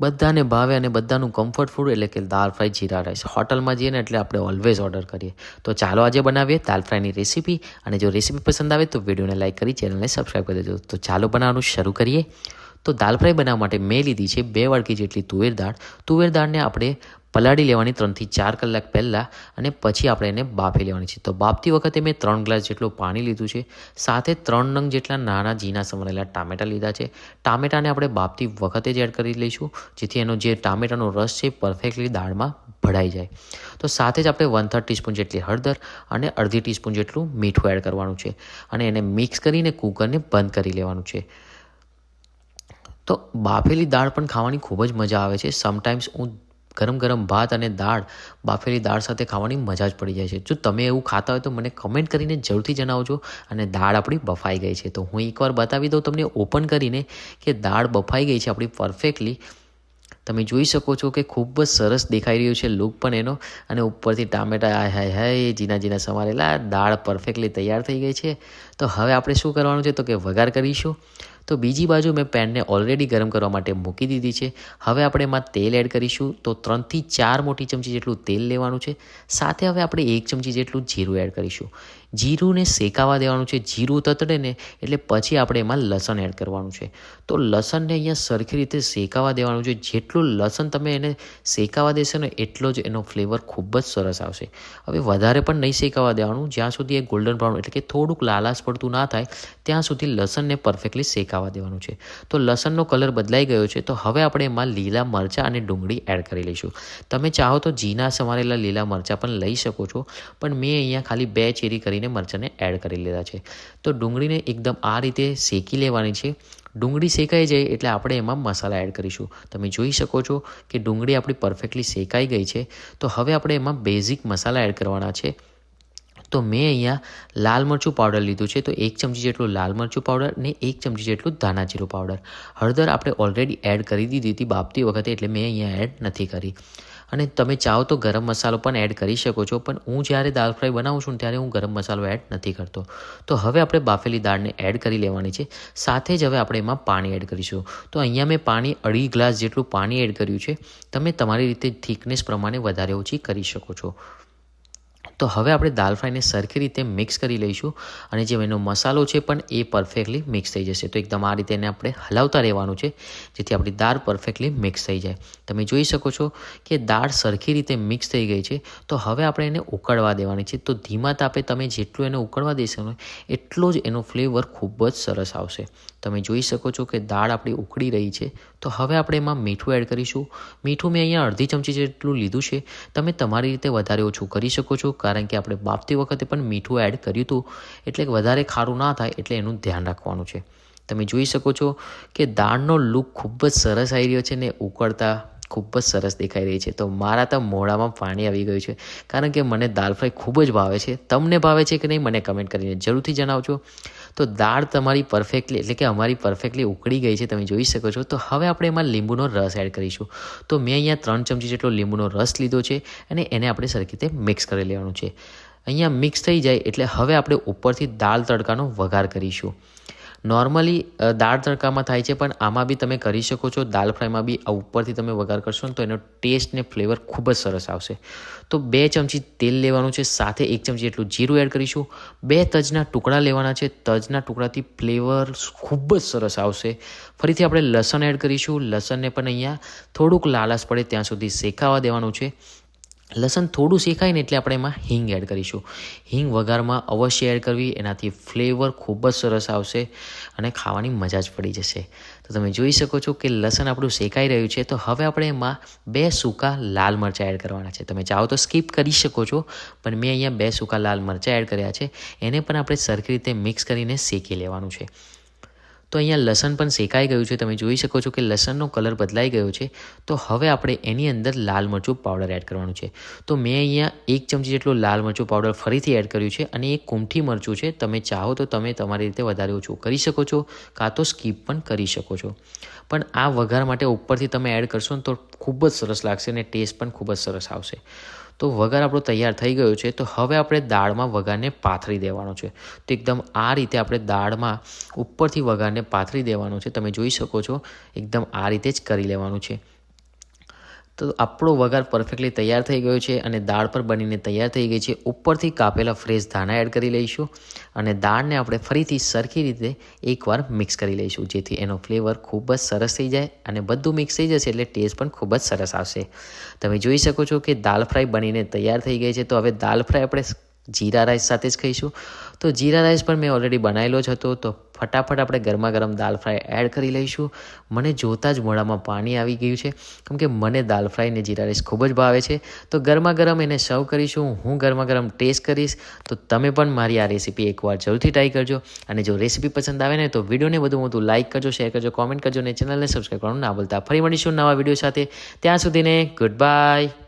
બધાને ભાવે અને બધાનું કમ્ફર્ટ ફૂડ એટલે કે દાલ ફ્રાય જીરા રાઈસ. હોટલમાં જઈએ ને એટલે આપણે ઓલવેઝ ઓર્ડર કરીએ. તો ચાલો આજે બનાવીએ દાલ ફ્રાયની રેસીપી અને જો રેસીપી પસંદ આવે તો વિડીયોને લાઇક કરી ચેનલને સબસ્ક્રાઈબ કરી દેજો. તો ચાલો બનાવવાનું શરૂ કરીએ. તો દાલ ફ્રાય બનાવવા માટે મેં લીધી છે બે વાડકી જેટલી તુવેર દાળ. તુવેર દાળને આપણે પલાળી લેવાની ત્રણથી ચાર કલાક પહેલાં અને પછી આપણે એને બાફી લેવાની છે. તો બાફતી વખતે મેં ત્રણ ગ્લાસ જેટલું પાણી લીધું છે. સાથે ત્રણ નંગ જેટલા નાના ઝીણા સમરેલા ટામેટાં લીધા છે. ટામેટાને આપણે બાફતી વખતે જ એડ કરી લઈશું, જેથી એનો જે ટામેટાનો રસ છે પરફેક્ટલી દાળમાં ભળાઈ જાય. તો સાથે જ આપણે વન થર્ડ ટીસ્પૂન જેટલી હળદર અને અડધી ટીસ્પૂન જેટલું મીઠું એડ કરવાનું છે અને એને મિક્સ કરીને કૂકરને બંધ કરી લેવાનું છે. તો બાફેલી દાળ પણ ખાવાની ખૂબ જ મજા આવે છે. સમટાઈમ્સ હું ગરમ ગરમ ભાત અને દાળ, બાફેલી દાળ સાથે ખાવાની મજા જ પડી જાય છે. જો તમે એવું ખાતા હોય તો મને કમેન્ટ કરીને જરૂરથી જણાવજો. અને દાળ આપણી બફાઈ ગઈ છે. તો હું એકવાર બતાવી દઉં તમને ઓપન કરીને, કે દાળ બફાઈ ગઈ છે આપણી પરફેક્ટલી તમે જોઈ શકો છો કે ખૂબ જ સરસ દેખાઈ રહ્યું છે લુક પણ એનો. અને ઉપરથી ટામેટા, હાય હાય હાય જીના જીના સમારેલા, દાળ પરફેક્ટલી તૈયાર થઈ ગઈ છે. તો હવે આપણે શું કરવાનું છે? તો કે વઘાર કરીશું. તો બીજી બાજુ મેં પેનને ઓલરેડી ગરમ કરવા માટે મૂકી દીધી છે. હવે આપણે એમાં તેલ એડ કરીશું. તો ત્રણથી ચાર મોટી ચમચી જેટલું તેલ લેવાનું છે. સાથે હવે આપણે એક ચમચી જેટલું જીરું એડ કરીશું. જીરુંને શેકાવા દેવાનું છે, જીરું તતડે ને, એટલે પછી આપણે એમાં લસણ એડ કરવાનું છે. તો લસણને અહીંયા સરખી રીતે શેકાવા દેવાનું છે. જેટલું લસણ તમે એને શેકાવા દેશો ને, એટલો જ એનો ફ્લેવર ખૂબ જ સરસ આવશે. હવે વધારે પણ નહીં શેકાવા દેવાનું. જ્યાં સુધી એ ગોલ્ડન બ્રાઉન એટલે કે થોડુંક લાલાશ પડતું ના થાય, ત્યાં સુધી લસણને પરફેક્ટલી શેકાવા દેવાનું છે. તો લસણનો કલર બદલાઈ ગયો છે. તો હવે આપણે એમાં લીલા મરચાં અને ડુંગળી એડ કરી લઈશું. તમે ચાહો તો જીના સમારેલા લીલા મરચાં પણ લઈ શકો છો. પણ મેં અહીંયા ખાલી બે ચેરી કરીને કરીને મરચાંને એડ કરી લીધા છે. તો ડુંગળીને એકદમ આ રીતે શેકી લેવાની છે. ડુંગળી શેકાઈ જાય એટલે આપણે એમાં મસાલા એડ કરીશું. તમે જોઈ શકો છો કે ડુંગળી આપણી પરફેક્ટલી શેકાઈ ગઈ છે. તો હવે આપણે એમાં બેઝિક મસાલા એડ કરવાના છે. તો મેં અહીંયા લાલ મરચું પાવડર લીધું છે. તો એક ચમચી જેટલું લાલ મરચું પાવડર ને એક ચમચી જેટલું ધાણા પાવડર હળદર આપણે ઓલરેડી એડ કરી દીધી હતી બાપતી વખતે એટલે મેં અહીંયા એડ નથી કરી. અને તમે ચાહો તો ગરમ મસાલો પણ એડ કરી શકો છો. પણ હું જ્યારે દાળ ફ્રાય બનાવું છું ત્યારે હું ગરમ મસાલો એડ નથી કરતો. તો હવે આપણે બાફેલી દાળને એડ કરી લેવાની છે. સાથે જ હવે આપણે એમાં પાણી એડ કરીશું. તો અહીંયા મેં પાણી અઢી ગ્લાસ જેટલું પાણી એડ કર્યું છે. તમે તમારી રીતે થિકનેસ પ્રમાણે વધારે ઓછી કરી શકો છો. તો હવે આપણે દાલ ફ્રાયને સરખી રીતે મિક્સ કરી લઈશું અને જે એનો મસાલો છે પણ એ પરફેક્ટલી મિક્સ થઈ જશે. તો એકદમ આ રીતે એને આપણે હલાવતા રહેવાનું છે, જેથી આપણી દાળ પરફેક્ટલી મિક્સ થઈ જાય. તમે જોઈ શકો છો કે દાળ સરખી રીતે મિક્સ થઈ ગઈ છે. તો હવે આપણે એને ઉકળવા દેવાની છે. તો ધીમા તાપે તમે જેટલું એને ઉકળવા દેશો ને, એટલો જ એનો ફ્લેવર ખૂબ જ સરસ આવશે. તમે જોઈ શકો છો કે દાળ આપણી ઉકળી રહી છે. તો હવે આપણે એમાં મીઠું એડ કરીશું. મીઠું મેં અહીંયા અડધી ચમચી જેટલું લીધું છે. તમે તમારી રીતે વધારે ઓછું કરી શકો છો, કારણ કે આપણે બાફતી વખતે પણ મીઠું એડ કર્યું હતું. એટલે વધારે ખારું ના થાય, એટલે એનું ધ્યાન રાખવાનું છે. તમે જોઈ શકો છો કે દાળનો લુક ખૂબ જ સરસ આવી રહ્યો છે ને ઉકળતા ખૂબ જ સરસ દેખાઈ રહી છે. તો મારા તો મોઢામાં પાણી આવી ગયું છે, કારણ કે મને દાલ ફ્રાય ખૂબ જ ભાવે છે. તમને ભાવે છે કે નહીં, મને કમેન્ટ કરીને જરૂરથી જણાવજો. તો દાળ તમારી પરફેક્ટલી એટલે કે અમારી પરફેક્ટલી ઉકળી ગઈ છે, તમે જોઈ શકો છો. તો હવે આપણે એમાં લીંબુનો રસ એડ કરીશું. તો મેં અહીંયા ત્રણ ચમચી જેટલો લીંબુનો રસ લીધો છે અને એને આપણે સરખી રીતે મિક્સ કરી લેવાનું છે. અહીંયા મિક્સ થઈ જાય એટલે હવે આપણે ઉપરથી દાળ તડકાનો વઘાર કરીશું. નોર્મલી દાળ તડકામાં થાય છે, પણ આમાં બી તમે કરી શકો છો. દાલ ફ્રાયમાં બી આ ઉપરથી તમે વઘાર કરશો ને તો એનો ટેસ્ટ ને ફ્લેવર ખૂબ જ સરસ આવશે. તો બે ચમચી તેલ લેવાનું છે, સાથે એક ચમચી એટલું જીરું એડ કરીશું. બે તજના ટુકડા લેવાના છે. તજના ટુકડાથી ફ્લેવર ખૂબ જ સરસ આવશે. ફરીથી આપણે લસણ એડ કરીશું. લસણને પણ અહીંયા થોડુંક લાલાશ પડે ત્યાં સુધી શેકાવા દેવાનું છે. લસણ થોડું શેકાય ને એટલે આપણે એમાં હિંગ એડ કરીશું. હિંગ વઘારમાં અવશ્ય એડ કરવી, એનાથી ફ્લેવર ખૂબ જ સરસ આવશે અને ખાવાની મજા જ પડી જશે. તો તમે જોઈ શકો છો કે લસણ આપણું શેકાઈ રહ્યું છે, તો હવે આપણે એમાં બે સૂકા લાલ મરચાં એડ કરવાના છે. તમે ચાહો તો સ્કીપ કરી શકો છો, પણ મેં અહીંયા બે સૂકા લાલ મરચાં એડ કર્યા છે. એને પણ આપણે સરખી રીતે મિક્સ કરીને શેકી લેવાનું છે. તો અહીંયા લસણ પણ શેકાઈ ગયું છે. તમે જોઈ શકો છો કે લસણનો કલર બદલાઈ ગયો છે. તો હવે આપણે એની અંદર લાલ મરચું પાવડર એડ કરવાનું છે. તો મેં અહીંયા એક ચમચી જેટલું લાલ મરચું પાવડર ફરીથી એડ કર્યું છે અને એક કુમઠી મરચું છે. તમે ચાહો તો તમે તમારી રીતે વધારે ઓછું કરી શકો છો, કાં તો સ્કીપ પણ કરી શકો છો. પણ આ વઘાર માટે ઉપરથી તમે એડ કરશો ને તો ખૂબ જ સરસ લાગશે અને ટેસ્ટ પણ ખૂબ જ સરસ આવશે. તો વઘાર આપણો તૈયાર થઈ ગયો છે, તો હવે આપણે દાળમાં વઘારને પાથરી દેવાનો છે. તો એકદમ આ રીતે આપણે દાળમાં ઉપરથી વઘારને પાથરી દેવાનો છે, તમે જોઈ શકો છો, એકદમ આ રીતે જ કરી લેવાનું છે. તો આપણો વઘાર પરફેક્ટલી તૈયાર થઈ ગયો છે અને દાળ પર બનીને તૈયાર થઈ ગઈ છે. ઉપરથી કાપેલા ફ્રેશ ધાણા એડ કરી લઈશું અને દાળને આપણે ફરીથી સરખી રીતે એકવાર મિક્સ કરી લઈશું, જેથી એનો ફ્લેવર ખૂબ જ સરસ થઈ જાય અને બધું મિક્સ થઈ જશે એટલે ટેસ્ટ પણ ખૂબ જ સરસ આવશે. તમે જોઈ શકો છો કે દાલ ફ્રાય બનીને તૈયાર થઈ ગઈ છે. તો હવે દાલ ફ્રાય આપણે જીરા રાઈસ સાથે જ ખાઈશું. તો જીરા રાઈસ પણ મેં ઓલરેડી બનાવેલો જ હતો, તો ફટાફટ આપણે ગરમા ગરમ દાલ ફ્રાય એડ કરી લઈશું. મને જોતાં જ મોઢામાં પાણી આવી ગયું છે, કેમ કે મને દાલ ફ્રાય ને જીરા રાઈસ ખૂબ જ ભાવે છે. તો ગરમા ગરમ એને સર્વ કરીશું, હું ગરમા ગરમ ટેસ્ટ કરીશ. તો તમે પણ મારી આ રેસીપી એકવાર જરૂરથી ટ્રાય કરજો. અને જો રેસીપી પસંદ આવે ને તો વિડીયોને વધુ મોટું લાઇક કરજો શેર કરજો કોમેન્ટ કરજો અને ચેનલને સબસ્ક્રાઈબ કરવાનું ના ભૂલતા. ફરી મળીશું નવા વીડિયો સાથે. ત્યાં સુધીને ગુડ બાય